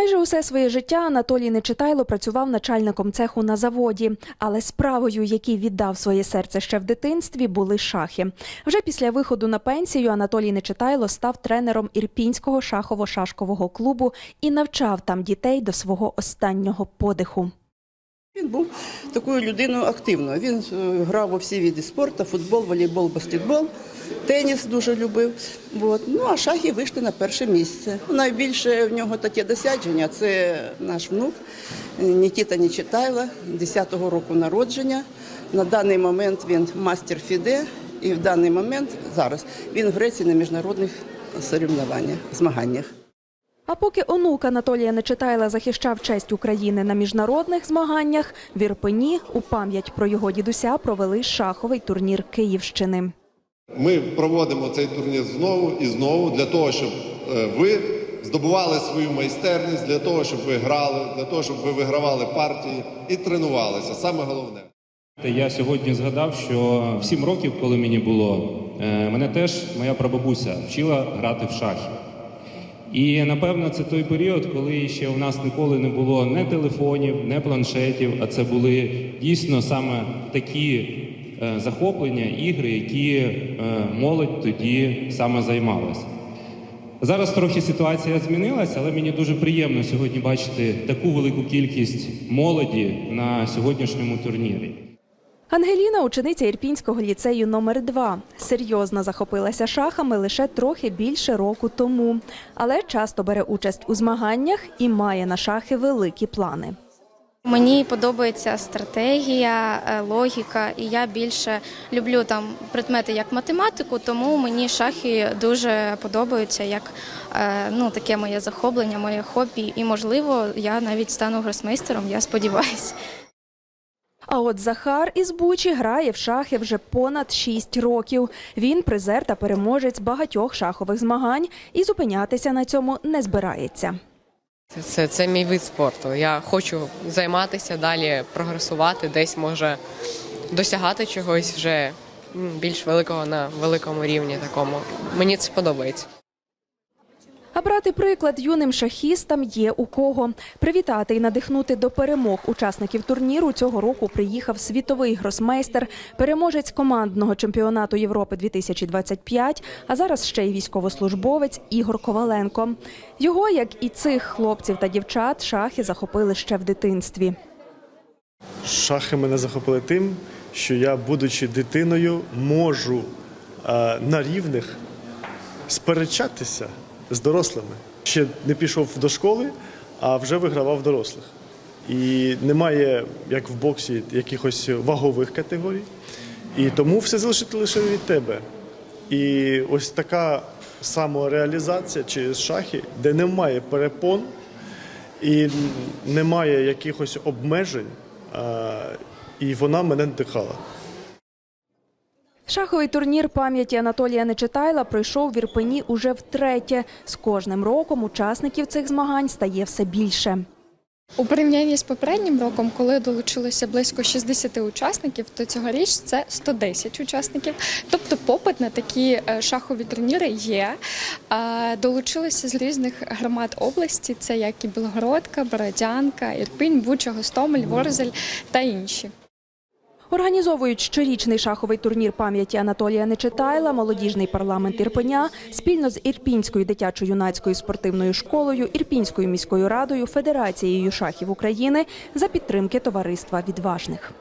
Майже усе своє життя Анатолій Нечитайло працював начальником цеху на заводі, але справою, якій віддав своє серце ще в дитинстві, були шахи. Вже після виходу на пенсію Анатолій Нечитайло став тренером ірпінського шахово-шашкового клубу і навчав там дітей до свого останнього подиху. Він був такою людиною активною. Він е, грав у всі види спорту: футбол, волейбол, баскетбол, теніс дуже любив. От. Ну а шахи вийшли на перше місце. Найбільше в нього таке досядження це наш внук е, Нікіта Нечитайло, 10-го року народження. На даний момент він мастер Фіде, і в даний момент зараз він в Греції на міжнародних соревнованнях, змаганнях. А поки онук Анатолія Нечитайла захищав честь України на міжнародних змаганнях, в Ірпені у пам'ять про його дідуся провели шаховий турнір Київщини. Ми проводимо цей турнір знову і знову для того, щоб е, ви здобували свою майстерність, для того, щоб ви грали, для того, щоб ви вигравали партії і тренувалися. Саме головне. Я сьогодні згадав, що в сім років, коли мені було, е, мене теж моя прабабуся вчила грати в шахи. І напевно це той період, коли ще у нас ніколи не було не телефонів, не планшетів, а це були дійсно саме такі е, захоплення, ігри, які е, молодь тоді саме займалася. Зараз трохи ситуація змінилася, але мені дуже приємно сьогодні бачити таку велику кількість молоді на сьогоднішньому турнірі. Ангеліна, учениця Ірпінського ліцею номер 2 серйозно захопилася шахами лише трохи більше року тому, але часто бере участь у змаганнях і має на шахи великі плани. Мені подобається стратегія, е, логіка, і я більше люблю там предмети як математику, тому мені шахи дуже подобаються як е, ну, таке моє захоплення, моє хобі. І можливо, я навіть стану гросмейстером, я сподіваюся. А от Захар із Бучі грає в шахи вже понад 6 років. Він призер та переможець багатьох шахових змагань і зупинятися на цьому не збирається. Це, це, це мій вид спорту. Я хочу займатися далі, прогресувати, десь може досягати чогось вже більш великого на великому рівні такому. Мені це подобається. А брати приклад юним шахістам є у кого. Привітати і надихнути до перемог учасників турніру цього року приїхав світовий гросмейстер, переможець командного чемпіонату Європи 2025, а зараз ще й військовослужбовець Ігор Коваленко. Його, як і цих хлопців та дівчат, шахи захопили ще в дитинстві. Шахи мене захопили тим, що я, будучи дитиною, можу е, на рівних сперечатися з дорослими. Ще не пішов до школи, а вже вигравав дорослих. І немає, як в боксі, якихось вагових категорій. І тому все залежить лише від тебе. І ось така самореалізація через шахи, де немає перепон і немає якихось обмежень, і вона мене надихала. Шаховий турнір пам'яті Анатолія Нечитайла пройшов в Ірпені уже втретє. З кожним роком учасників цих змагань стає все більше. У порівнянні з попереднім роком, коли долучилося близько 60 учасників, то цьогоріч це 110 учасників. Тобто попит на такі е, шахові турніри є. Долучилися з різних громад області: це як і Білгородка, Бородянка, Ірпінь, Буча, Гостомель, Ворзель та інші. Організовують щорічний шаховий турнір пам'яті Анатолія Нечитайла, молодіжний парламент Ірпеня спільно з Ірпінською дитячо-юнацькою спортивною школою, Ірпінською міською радою, Федерацією шахів України за підтримки товариства відважних.